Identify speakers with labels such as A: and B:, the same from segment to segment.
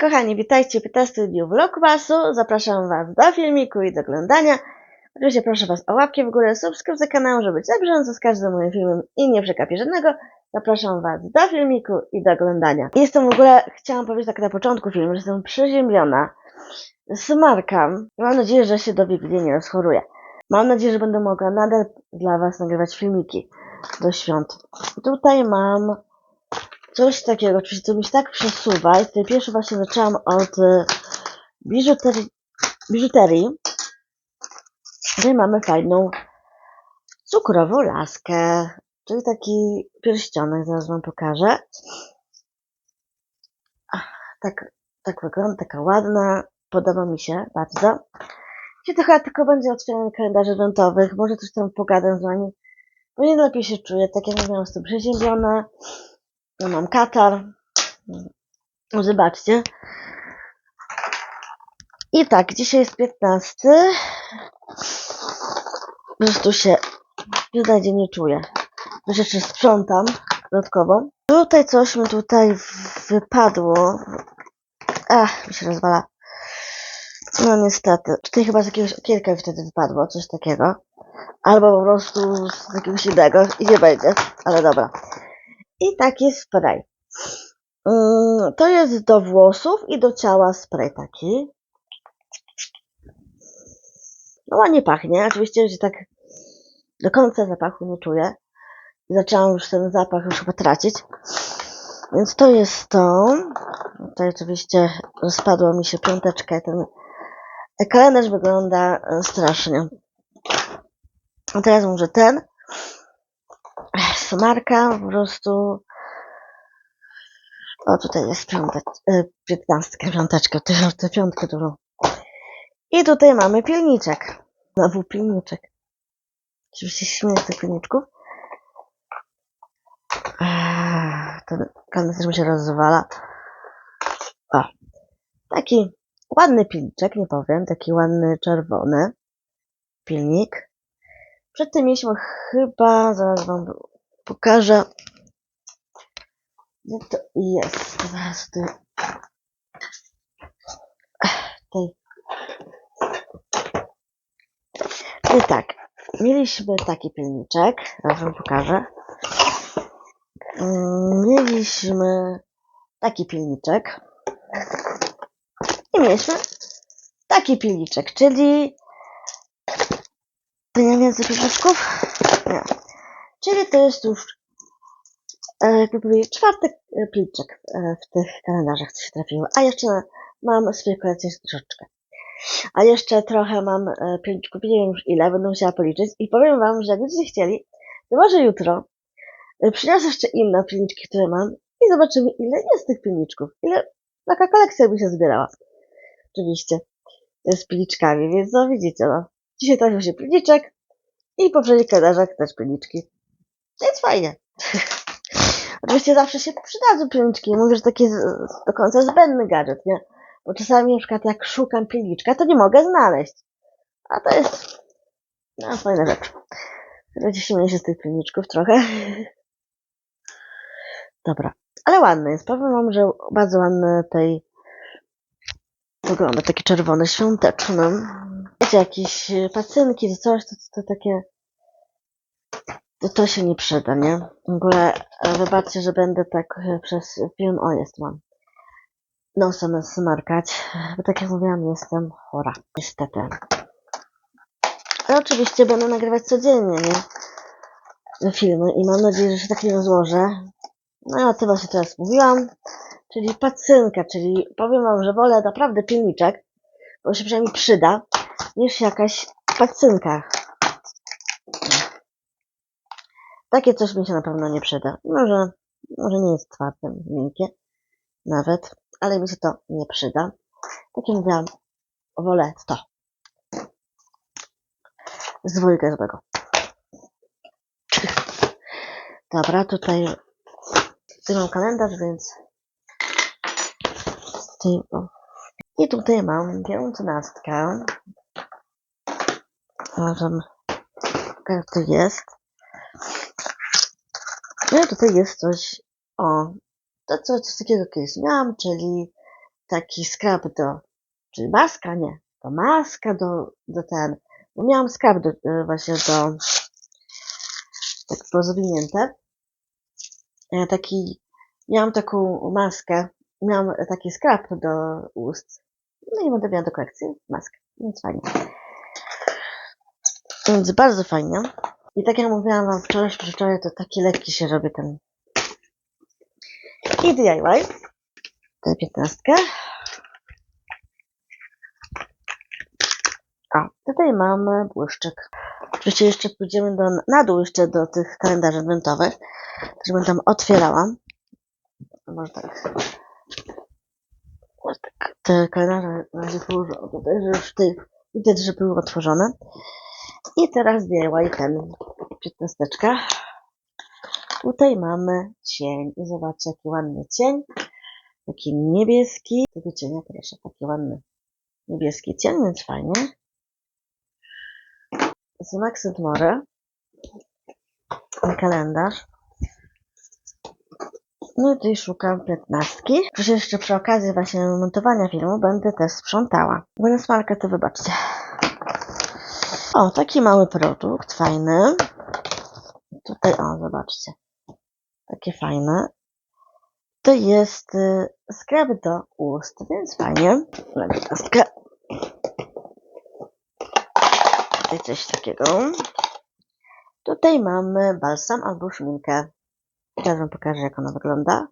A: Kochani, witajcie w 15 dniu Vlogmasu. Zapraszam Was do filmiku i do oglądania. Oczywiście proszę Was o łapkę w górę, subskrypcję kanału, żeby być na bieżąco z każdym moim filmem i nie przegapić żadnego. Zapraszam Was do filmiku i do oglądania. Jestem w ogóle, chciałam powiedzieć tak na początku filmu, że jestem przeziębiona. Smarkam. Mam nadzieję, że się do Wigilii nie rozchoruję. Mam nadzieję, że będę mogła nadal dla Was nagrywać filmiki do świąt. Tutaj mam coś takiego, oczywiście to mi się tak przesuwa i tutaj pierwszy właśnie zaczęłam od e, biżuterii, biżuterii. Tutaj mamy fajną cukrową laskę, czyli taki pierścionek, zaraz wam pokażę. Tak, tak wygląda, taka ładna, podoba mi się bardzo. Dzisiaj to chyba tylko będzie otwieranie kalendarzy adwentowych, może coś tam pogadam z wami, bo nie lepiej się czuję, tak jak mówiłam, jestem przeziębiona, no mam katar. No, Zobaczcie. I tak, dzisiaj jest 15. Po prostu się w zasadzie nie czuję. Jeszcze sprzątam dodatkowo. Tutaj coś mi tutaj wypadło. Ach, mi się rozwala. No niestety. Tutaj chyba z jakiegoś okienka wtedy wypadło, coś takiego. Albo po prostu z jakiegoś innego i nie będzie. Ale dobra. I taki spray. Mm, To jest do włosów i do ciała spray taki. No ładnie pachnie. Oczywiście, że tak do końca zapachu nie czuję. Zaczęłam już ten zapach już chyba tracić. Więc to jest to. Tutaj oczywiście spadła mi się piąteczka. Ten kalendarz wygląda e, strasznie. A teraz może ten. Smarka po prostu. O, tutaj jest piątek, e, piętnastka, piąteczka, tę piątkę dużą. I tutaj mamy pilniczek. Znowu pilniczek. Oczywiście śmieję z tych pilniczków. Ech, Ten kalendarz mi się rozwala. O, taki ładny pilniczek, nie powiem, taki ładny czerwony pilnik. Przed tym mieliśmy chyba, zaraz wam pokażę, gdzie to jest. Zaraz tutaj. Tutaj. I tak, mieliśmy taki pilniczek, zaraz wam pokażę. Mm, Mieliśmy taki pilniczek. I mieliśmy taki pilniczek, czyli nie więcej pilniczków? Nie. Czyli to jest już e, jakby czwarty e, pilniczek e, w tych kalendarzach, co się trafiło. A jeszcze mam swojej kolekcji troszeczkę. A jeszcze trochę mam pilniczków, nie wiem już ile, będę musiała policzyć. I powiem wam, że jak będziecie chcieli, to może jutro przyniosę jeszcze inne pilniczki, które mam i zobaczymy, ile jest tych pilniczków. Ile taka kolekcja by się zbierała. Oczywiście. Z pilniczkami, więc no widzicie, no. Dzisiaj trafił się pilniczek i w poprzednich kalendarzach też pilniczki. Więc fajnie. Oczywiście zawsze się przydadzą pilniczki. Nie mówię, że taki do końca zbędny gadżet, nie? Bo czasami na przykład jak szukam pilniczka, to nie mogę znaleźć. A to jest no, fajna rzecz. Będzie się z tych pilniczków trochę. Dobra. Ale ładny jest. Powiem wam, że bardzo ładny tej wygląda. Taki czerwony, świąteczny. Wiecie, jakieś pacynki czy coś, to, to, to takie to, to się nie przyda, nie? W ogóle e, wybaczcie, że będę tak e, przez film, o jest mam, nosem smarkać, bo tak jak mówiłam, jestem chora, niestety. Ale oczywiście będę nagrywać codziennie, nie? Filmy i mam nadzieję, że się tak nie rozłożę. No o tym właśnie teraz mówiłam, czyli pacynka, czyli powiem wam, że wolę naprawdę pilniczek, bo się przynajmniej przyda, niż jakaś pacynka. Takie coś mi się na pewno nie przyda. Może, może nie jest twarde, miękkie, nawet, ale mi się to nie przyda. Tak jak mówiłam, wolę to. Z dwójkę złego. Dobra, tutaj, tutaj mam kalendarz, więc tutaj, i tutaj mam piętnastkę. Zarazem, jak to jest. No i tutaj jest coś, o, to co, coś takiego kiedyś miałam, czyli taki skrap do, czyli maska, nie, to maska do, do ten, bo miałam skrap do, e, właśnie do, tak pozwinięte, e, taki, miałam taką maskę, miałam taki skrap do ust, no i będę miała do kolekcji maskę, więc fajnie. Więc bardzo fajnie. I tak jak mówiłam wam wczoraj, wczoraj, to taki lekki się robi ten i DIY. Tę piętnastkę. A, tutaj mamy błyszczyk. Oczywiście jeszcze pójdziemy do, na dół jeszcze do tych kalendarzy adwentowych. Też będę tam otwierała. Może tak. Może tak. Te kalendarze na razie położę tutaj, że już ty, widać, że były otworzone. I teraz DIY ten piętnasteczka. Tutaj mamy cień. I zobaczcie, jaki ładny cień. Taki niebieski. Tego cienia proszę, taki ładny niebieski cień, więc fajnie. Z Maxent More. Kalendarz. No i tutaj szukam piętnastki. Przecież jeszcze przy okazji właśnie montowania filmu będę też sprzątała. Będę smalkę to wybaczcie. O, taki mały produkt, fajny. Tutaj, o, zobaczcie. Takie fajne. To jest y, skrab do ust, więc fajnie. Piętnastkę. Tutaj coś takiego. Tutaj mamy balsam albo szminkę. Teraz wam pokażę, jak ona wygląda.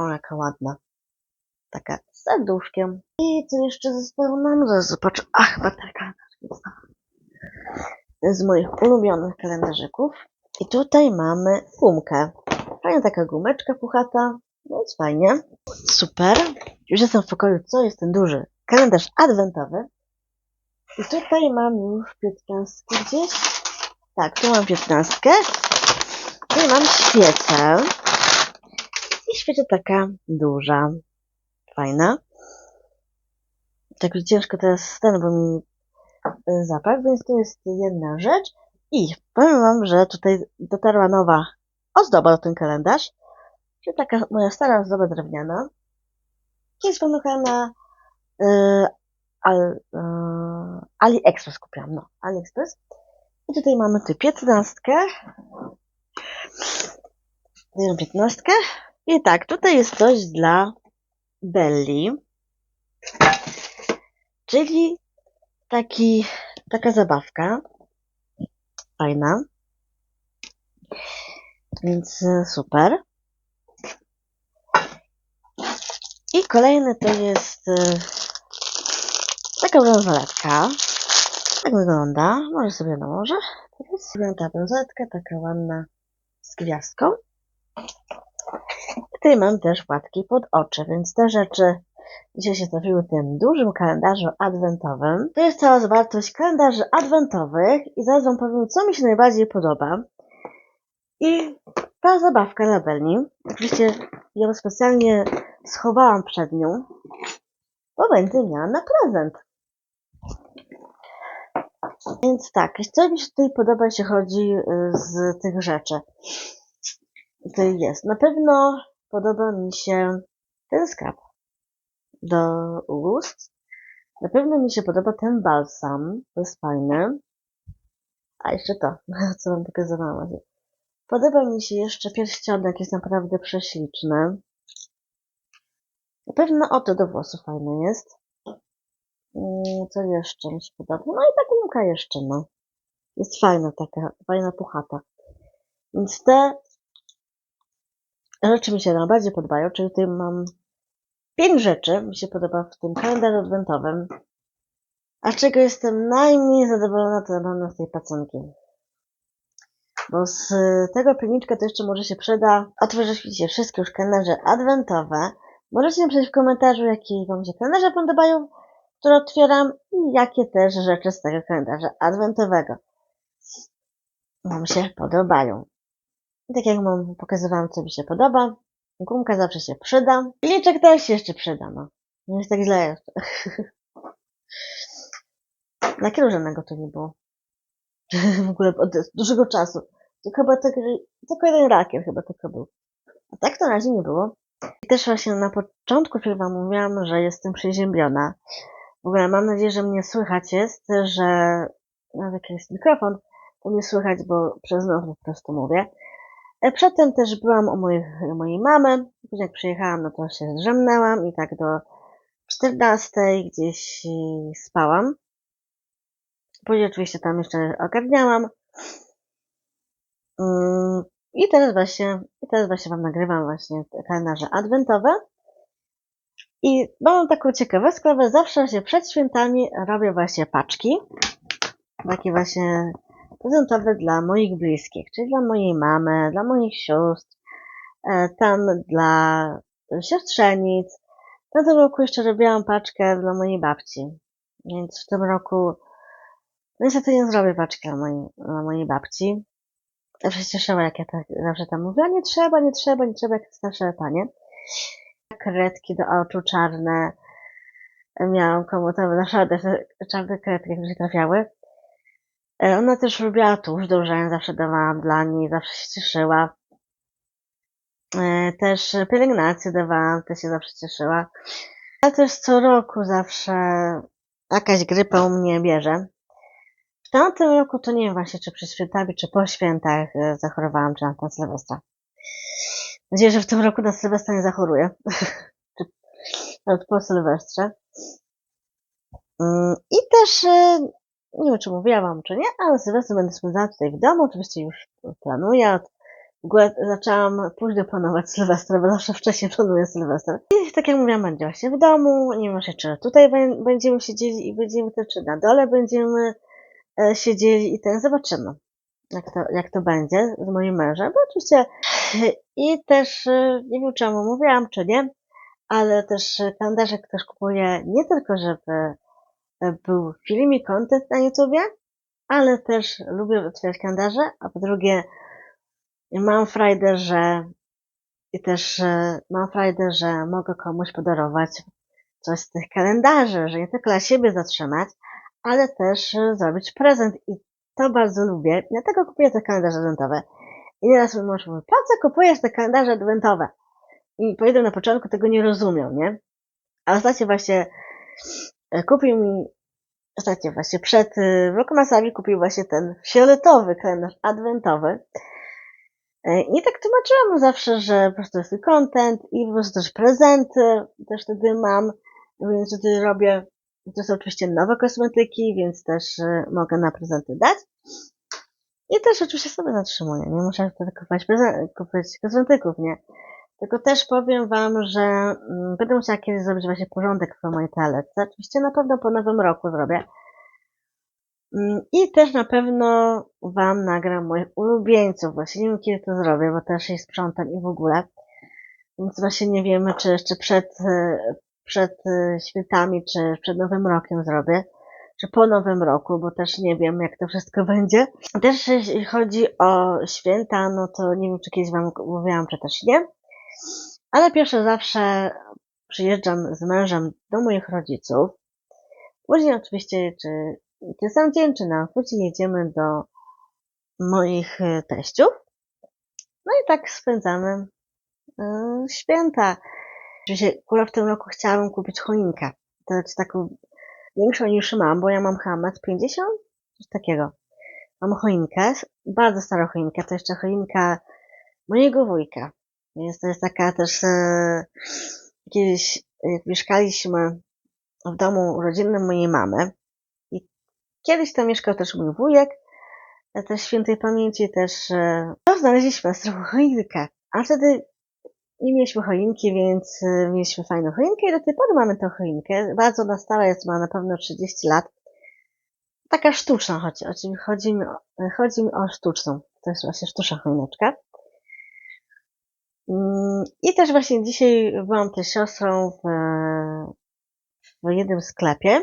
A: O, jaka ładna. Taka z serduszkiem. I co jeszcze zostało nam? Zaraz zobaczę. Ach, baterka. Z moich ulubionych kalendarzyków. I tutaj mamy gumkę. Fajna taka gumeczka puchata. Więc fajnie. Super. Już jestem w pokoju. Co jest ten duży? Kalendarz adwentowy. I tutaj mam już piętnastkę gdzieś. Tak, tu mam piętnastkę. Tutaj mam świecę. I świeca taka duża. Fajna. Tak ciężko teraz ten, bo mi zapach, więc to jest jedna rzecz. I powiem wam, że tutaj dotarła nowa ozdoba do ten kalendarz. Czyli taka moja stara ozdoba drewniana. Jest pomyka na y, al, y, AliExpress kupiłam, no, AliExpress. I tutaj mamy tę piętnastkę. Mam piętnastkę. I tak, tutaj jest coś dla Belli. Czyli taki, taka zabawka. Fajna. Więc e, super. I kolejny to jest e, taka bransoletka. Tak wygląda. Może sobie nałożę. Teraz ta bransoletka, taka ładna z gwiazdką. Tutaj mam też płatki pod oczy, więc te rzeczy dzisiaj się trafiły tym dużym kalendarzu adwentowym. To jest cała zawartość kalendarzy adwentowych i zaraz Wam powiem, co mi się najbardziej podoba. I ta zabawka dla Belni, oczywiście ją specjalnie schowałam przed nią, bo będzie miała na prezent. Więc tak, co mi się tutaj podoba, jeśli chodzi y, z tych rzeczy. Tutaj jest. Na pewno podoba mi się ten skrap do ust. Na pewno mi się podoba ten balsam. To jest fajny. A jeszcze to, co wam pokazywałam. Podoba mi się jeszcze pierścionek, jest naprawdę prześliczny. Na pewno oto do włosów fajne jest. Mm, Co jeszcze mi się podoba? No i ta gumka jeszcze, no. Jest fajna taka, fajna puchata. Więc te rzeczy mi się najbardziej podobają, czyli tutaj mam pięć rzeczy, mi się podoba w tym kalendarzu adwentowym. A czego jestem najmniej zadowolona, to na pewno z tej paconki. Bo z tego pilniczka to jeszcze może się przyda. Otworzyliście wszystkie już kalendarze adwentowe. Możecie napisać w komentarzu, jakie Wam się kalendarze podobają, które otwieram i jakie też rzeczy z tego kalendarza adwentowego Wam się podobają. I tak jak Wam pokazywałam, co mi się podoba. Gumka zawsze się przyda. Pilniczek też się jeszcze przyda, no. Nie jest tak źle jeszcze. Lakieru żadnego tu nie było. w ogóle od dużego czasu. To chyba tak, tylko jeden rakier chyba tylko był. A tak to na razie nie było. I też właśnie na początku filmu mówiłam, że jestem przeziębiona. W ogóle mam nadzieję, że mnie słychać jest, że nawet jak jest mikrofon, to mnie słychać, bo przez nos po prostu mówię. E, Przedtem też byłam u moich, mojej mamy. Później jak przyjechałam, no to się zdrzemnęłam i tak do 14 gdzieś e, spałam. Później oczywiście tam jeszcze ogarniałam. Mm, I teraz właśnie, i teraz właśnie wam nagrywam właśnie kalendarze adwentowe. I mam taką ciekawostkę, że zawsze się przed świętami robię właśnie paczki. Takie właśnie prezentowe dla moich bliskich, czyli dla mojej mamy, dla moich sióstr, e, tam dla siostrzenic. W tamtym roku jeszcze robiłam paczkę dla mojej babci. Więc w tym roku niestety nie zrobię paczki dla mojej, dla mojej babci. Zawsze się cieszyła, jak ja tak, zawsze tam mówiła, nie trzeba, nie trzeba, nie trzeba, jak starsze panie. Kredki do oczu czarne. Miałam komutowe, naprawdę te czarne kredki, jak mi się trafiały. E, Ona też lubiła tuż do użenia, zawsze dawałam dla niej, zawsze się cieszyła. E, Też pielęgnację dawałam, też się zawsze cieszyła. Ale też co roku zawsze jakaś grypa u mnie bierze. W tamtym roku to nie wiem właśnie, czy przed świętami, czy po świętach e, zachorowałam, czy na ten Sylwestra. Mam nadzieję, że w tym roku na Sylwestra nie zachoruję. Czy Nawet po Sylwestrze. Mm, I też, nie wiem, czy mówiłam wam, czy nie, ale Sylwester będę spędzała tutaj w domu. Oczywiście już planuję. W ogóle zaczęłam późno planować Sylwestra, bo zawsze wcześniej planuję Sylwester. I tak jak mówiłam, będzie właśnie w domu. Nie wiem właśnie, czy tutaj bę- będziemy siedzieli i będziemy czy na dole będziemy e, siedzieli i ten zobaczymy, jak to, jak to będzie z moim mężem, bo oczywiście i też e, nie wiem czemu mówiłam, czy nie, ale też kalendarzek też kupuję nie tylko, żeby był filmik, content na YouTubie, ale też lubię otwierać kalendarze, a po drugie mam frajdę, że i też e, mam frajdę, że mogę komuś podarować coś z tych kalendarzy, że nie tylko dla siebie zatrzymać, ale też e, zrobić prezent i to bardzo lubię. Dlatego kupuję te kalendarze adwentowe. I teraz mój mąż mówi, po co kupujesz te kalendarze adwentowe? I powiedział na początku, tego nie rozumiał, nie? A ostatnio właśnie e, kupił mi, ostatnio właśnie przed e, Vlogmasami kupił właśnie ten fioletowy kalendarz adwentowy. E, I tak tłumaczyłam mu zawsze, że po prostu jest content i po prostu też prezenty też wtedy mam, więc wtedy robię. To są oczywiście nowe kosmetyki, więc też e, mogę na prezenty dać. I też oczywiście sobie zatrzymuję, nie muszę wtedy kupować, kupować kosmetyków, nie? Tylko też powiem wam, że mm, będę musiała kiedyś zrobić właśnie porządek w mojej toalecie. Oczywiście na pewno po nowym roku zrobię. Mm, I też na pewno Wam nagram moich ulubieńców. Właśnie nie wiem, kiedy to zrobię, bo też jej sprzątam i w ogóle. Więc właśnie nie wiemy, czy jeszcze przed, e, przed e, świętami, czy przed Nowym Rokiem zrobię, czy po Nowym Roku, bo też nie wiem, jak to wszystko będzie. Też jeśli chodzi o święta, no to nie wiem, czy kiedyś Wam mówiłam, czy też nie. Ale pierwsze zawsze przyjeżdżam z mężem do moich rodziców. Później oczywiście, czy ten sam dzień, czy na później jedziemy do moich e, teściów. No i tak spędzamy e, święta. Oczywiście akurat w tym roku chciałabym kupić choinkę. To znaczy taką większą niż mam, bo ja mam chyba metr 50, coś takiego. Mam choinkę, bardzo starą choinkę, to jeszcze choinka mojego wujka. Więc to jest taka też e, kiedyś jak mieszkaliśmy w domu rodzinnym mojej mamy i kiedyś tam mieszkał też mój wujek, e, też świętej pamięci też e, no, znaleźliśmy starą choinkę, a wtedy nie mieliśmy choinki, więc e, mieliśmy fajną choinkę i do tej pory mamy tę choinkę. Bardzo ona stara jest, ma na pewno 30 lat. Taka sztuczna chodzi, chodzi, chodzi, mi, o, chodzi mi o sztuczną. To jest właśnie sztuczna choineczka. Mm, I też właśnie dzisiaj byłam też siostrą w, w jednym sklepie.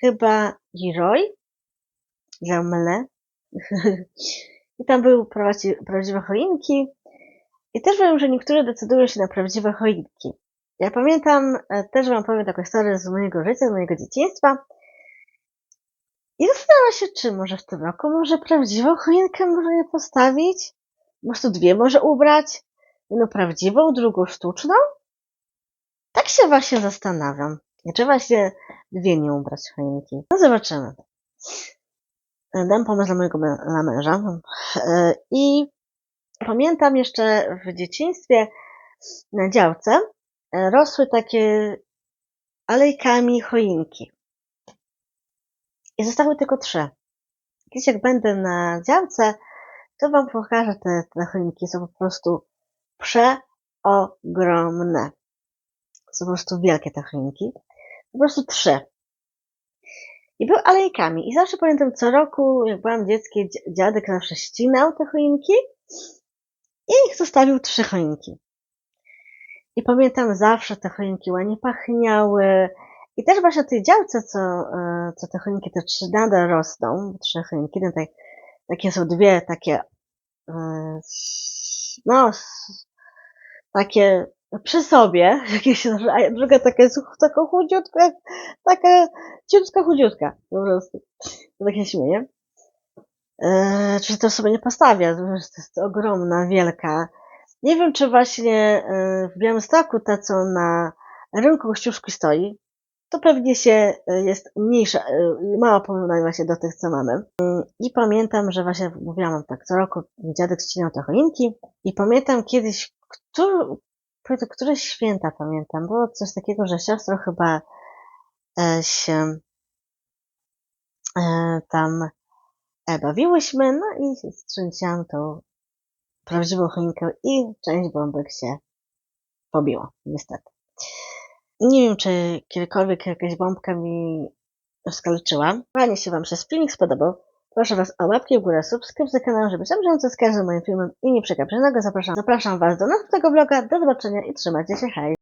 A: Chyba. Za mylę. I tam były prawdzi- prawdziwe choinki. I też wiem, że niektórzy decydują się na prawdziwe choinki. Ja pamiętam, e, też wam powiem taką historię z mojego życia, z mojego dzieciństwa. I zastanawiam się, czy może w tym roku może prawdziwą choinkę może nie postawić? Może tu dwie może ubrać? Jedną prawdziwą, drugą sztuczną? Tak się właśnie zastanawiam. Czy właśnie dwie nie ubrać choinki? No zobaczymy. Dam pomysł dla mojego dla męża. E, I pamiętam jeszcze w dzieciństwie na działce e, rosły takie alejkami choinki. I zostały tylko trzy. Kiedyś jak będę na działce, to wam pokażę te, te choinki. Są po prostu przeogromne. Są po prostu wielkie te choinki. Po prostu trzy. I były alejkami. I zawsze pamiętam co roku, jak byłam dzieckiem, dzi- dziadek zawsze ścinał te choinki i ich zostawił trzy choinki. I pamiętam zawsze te choinki ładnie pachniały. I też właśnie na tej działce, co, e, co te choinki, te trzy nadal rosną, trzy choinki, no tak, takie są dwie takie, e, no, takie przy sobie, jakie się nazywa, a druga taka jest taka chudziutka, taka ciutka chudziutka, po prostu. To tak się śmieję. Eee, czy to sobie nie postawię, to jest ogromna, wielka. Nie wiem, czy właśnie e, w Białymstoku ta, co na rynku Kościuszki stoi, to pewnie się e, jest mniejsza, e, mała porównanie właśnie do tych, co mamy. Mm, I pamiętam, że właśnie mówiłam tak, co roku dziadek ścinał te choinki i pamiętam kiedyś, który, któreś święta pamiętam, było coś takiego, że siostro chyba e, się tam bawiłyśmy, no i strzęciłam tą prawdziwą choinkę i część bombek się pobiła, niestety. Nie wiem, czy kiedykolwiek jakaś bombka mi skaleczyła. Fajnie się Wam przez filmik spodobał. Proszę Was o łapki w górę, subskrypcję kanału, żeby bieżąco z każdym moim filmem i nie przegapić żadnego. Zapraszam, zapraszam Was do następnego vloga. Do zobaczenia i trzymajcie się, hej!